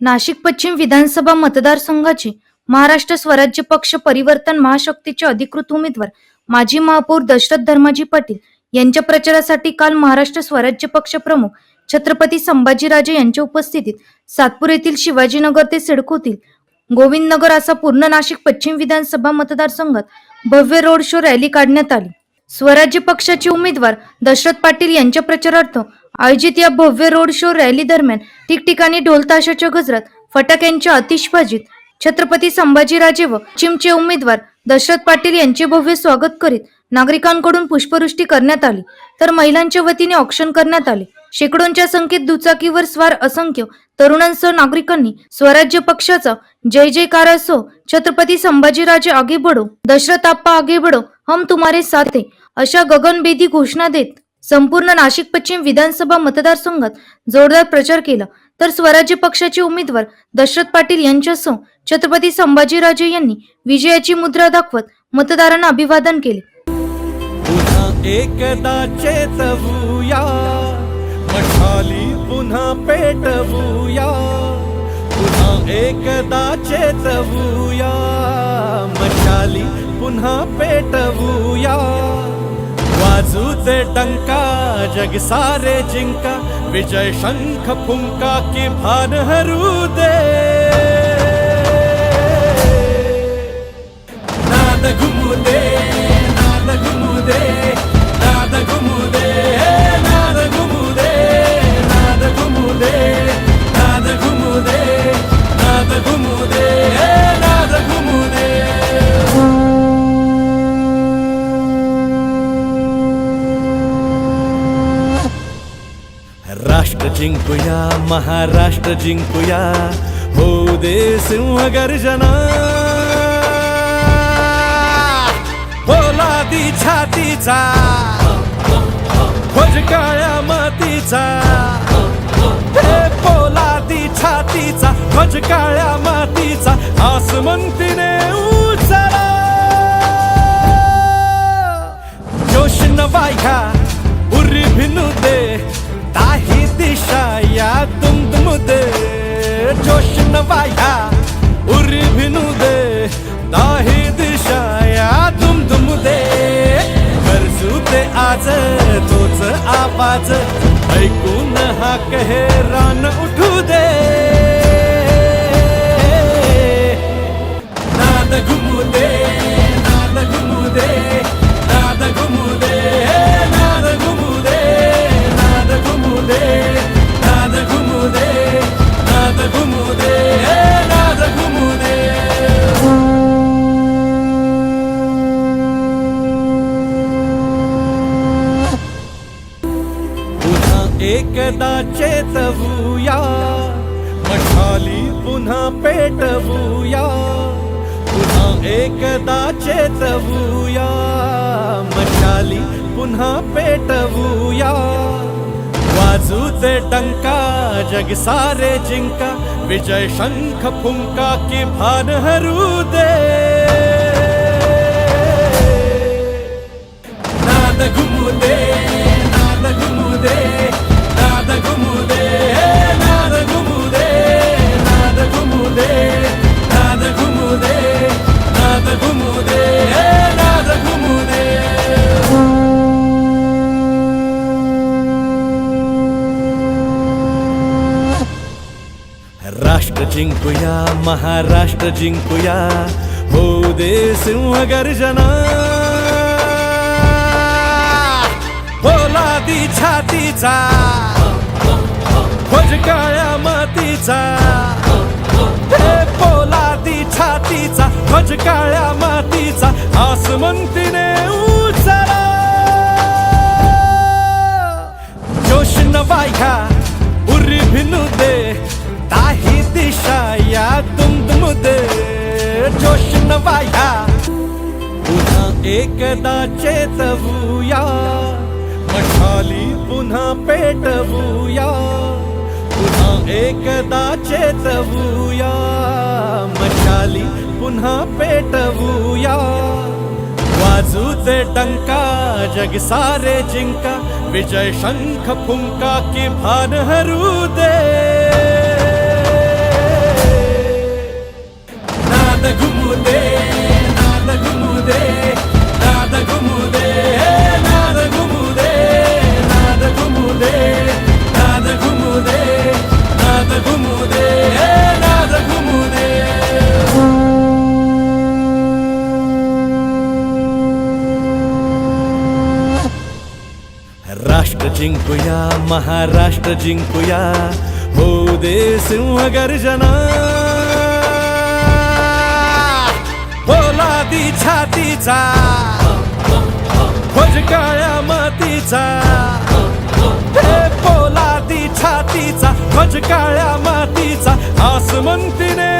नाशिक पश्चिम विधानसभा मतदारसंघाचे महाराष्ट्र स्वराज्य पक्ष परिवर्तन महाशक्तीचे अधिकृत उमेदवार माजी महापौर दशरथ धर्माजी पाटील यांच्या प्रचारासाठी काल महाराष्ट्र स्वराज्य पक्ष प्रमुख छत्रपती संभाजीराजे यांच्या उपस्थितीत सातपूर येथील शिवाजीनगर ते सिडकोतील गोविंदनगर असा पूर्ण नाशिक पश्चिम विधानसभा मतदारसंघात भव्य रोड शो रॅली काढण्यात आली. स्वराज्य पक्षाचे उमेदवार दशरथ पाटील यांच्या प्रचारार्थ आयोजित या भव्य रोड शो रॅली दरम्यान ठिकठिकाणी ढोलताशाच्या गजरात फटाक्यांच्या आतिषबाजीत छत्रपती संभाजीराजे व चिमचे उमेदवार दशरथ पाटील यांचे भव्य स्वागत करीत नागरिकांकडून पुष्पवृष्टी करण्यात आली. तर महिलांच्या वतीने ऑक्शन करण्यात आले. शेकडोंच्या संख्येत दुचाकीवर स्वार असंख्य तरुणांसह नागरिकांनी स्वराज्य पक्षाचा जय जयकार असो छत्रपती संभाजीराजे आगे बढो दशरथ आप्पा आगे बढो हम तुम्हारे साथ अशा गगनभेदी घोषणा देत संपूर्ण नाशिक पश्चिम विधानसभा मतदारसंघात जोरदार प्रचार केला. तर स्वराज्य पक्षाचे उमेदवार दशरथ पाटील यांच्यासह छत्रपती संभाजीराजे यांनी विजयाची मुद्रा दाखवत मतदारांना अभिवादन केले. पुन्हा एकदा चेतवूया. मठाली पुन्हा पेटवूया. पुन्हा एकदा चेतवूया. मशाली पुन्हा पेटवूया. वाजू टंका डंका जग सारे जिंका विजय शंख फुंका की भान हरू दे जिंकूया महाराष्ट्र जिंकूया. हो दे सिंह गर्जना ती हो छातीचा. ध्वज काळ्या मातीचा. पोला ती छातीचा ध्वज काळ्या मातीचा. आसमंतीने या नवाया उरी भिनू दे दाही दिशा या तुम तुम दे। गरजू दे आज तोच आवाज ऐकून हा कहे रान एकदा चेतवूया. मठाली पुन्हा पेटवूया. पुन्हा एकदा चेतवूया. मशाली पुन्हा पेटवूया. वाजू दे डंका जग सारे जिंका. विजय शंख फुंका की भान हरू दे. नाद घुम जिंकूया महाराष्ट्र जिंकूया. हो दे सिंह गर्जना पोलादी हो छातीचा. हो ध्वज काळ्या मातीचा. हे पोलादी छातीचा. हो ध्वज काळ्या मातीचा. आसमंतीने उचला. जोश नवाया एकदा चेतवूया मशाली पुन्हा पेटवूया, पुन्हा एकदा चेतवूया मशाली पुन्हा पेटवूया. वाजू दे डंका जग सारे जिंका, विजय शंख फुंका की भान हरू दे. जिंकूया महाराष्ट्र जिंकूया. हो दे सिंहगर्जना. होला दी छातीचा भजकाळ्या मातीचा. पोला दी छातीचा भजकाळ्या मातीचा. आसमंतीने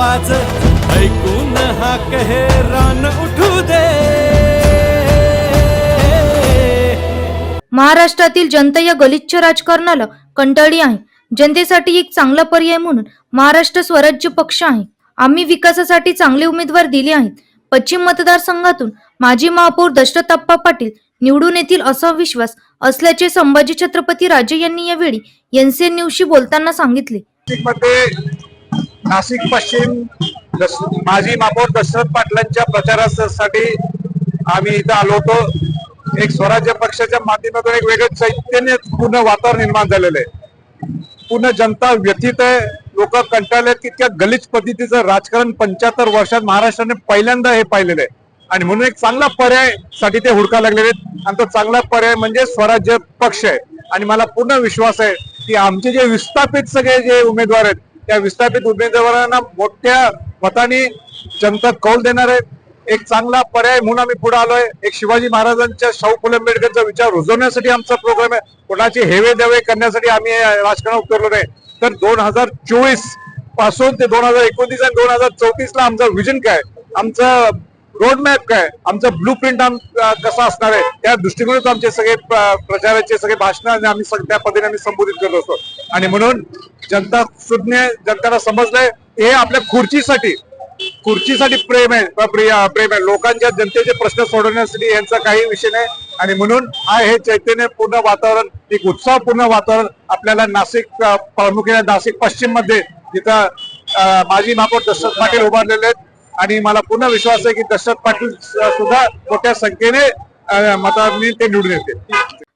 आवाज ऐकून हा कहे रान उठू दे. महाराष्ट्रातील जनता या गलिच्छ राजकारणाला कंटाळली आहे. जनतेसाठी एक चांगला पर्याय म्हणून महाराष्ट्र स्वराज्य पक्ष आहे. आम्ही विकासासाठी चांगले उमेदवार दिले आहेत. पश्चिम मतदारसंघातून माजी महापौर दशरथप्पा पाटील निवडून येतील असा विश्वास असल्याचे संभाजी छत्रपती राजे यांनी यावेळी एनसीएन न्यूजशी बोलताना सांगितले. नाशिक पश्चिम माजी महापौर दशरथ पाटलांच्या प्रचारासाठी आम्ही इथं आलो होतो. एक स्वराज्य पक्षाच्या माध्यमातून एक वेगळं चैतन्य पूर्ण वातावरण निर्माण झालेलं आहे. पूर्ण जनता व्यथित आहे. लोक कंटाळले की इतक्या पद्धतीचं राजकारण पंच्याहत्तर वर्षात महाराष्ट्राने पहिल्यांदा हे पाहिलेलं आहे. आणि म्हणून एक चांगला पर्यायसाठी ते हुडका लागलेले आहेत. आणि तो चांगला पर्याय म्हणजे स्वराज्य पक्ष आहे. आणि मला पूर्ण विश्वास आहे की आमचे जे विस्थापित सगळे जे उमेदवार आहेत त्या विस्थापित उमेदवारांना मोठ्या मताने जनता कौल देणार आहे. एक चांगला पर्याय म्हणून आम्ही पुढे आलोय. एक शिवाजी महाराजांच्या शाहू फुले आंबेडकरचा विचार रुजवण्यासाठी आमचा प्रोग्राम आहे. कोणाचे हेवे देवे करण्यासाठी आम्ही राजकारणात उतरलो नाही. तर दोन हजार चोवीसपासून ते दोन हजार एकोणतीस आणि दोन हजार चौतीस ला आमचं विजन काय आमचं रोड मॅप काय? आमचं ब्लू प्रिंट कसा असणार आहे? त्या दृष्टिकोनात आमचे सगळे प्र- प्रचाराचे सगळे भाषण आम्ही त्या पद्धतीने आम्ही संबोधित करत असतो. आणि म्हणून जनता सुज्ञ जनतेला समजलंय हे आपल्या खुर्चीसाठी खुर्चीसाठी प्रेम आहे प्रेम आहे. लोकांच्या जनतेचे प्रश्न सोडवण्यासाठी यांचा काही विषय नाही. आणि म्हणून हा हे चैतन्यपूर्ण वातावरण एक उत्साहपूर्ण वातावरण आपल्याला नाशिक प्रामुख्याने नाशिक पश्चिममध्ये जिथं माजी महापौर दशरथ पाटील उभारलेले आहेत. आणि मला पूर्ण विश्वास आहे की दशरथ पाटील सुद्धा मोठ्या संख्येने मतांनी ते निवडून येते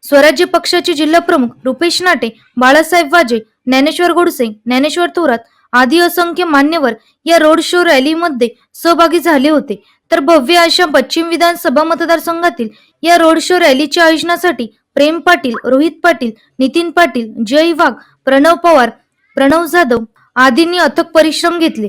स्वराज्य पक्षाचे जिल्हा प्रमुख रुपेश नाटे बाळासाहेब वाजे ज्ञानेश्वर गोडसे ज्ञानेश्वर थोरात आदी असंख्य मान्यवर या रोड शो रॅलीमध्ये सहभागी झाले होते. तर भव्य अशा पश्चिम विधानसभा मतदारसंघातील या रोड शो रॅलीच्या आयोजनासाठी प्रेम पाटील रोहित पाटील नितीन पाटील जय वाघ प्रणव पवार प्रणव जाधव आदींनी अथक परिश्रम घेतले.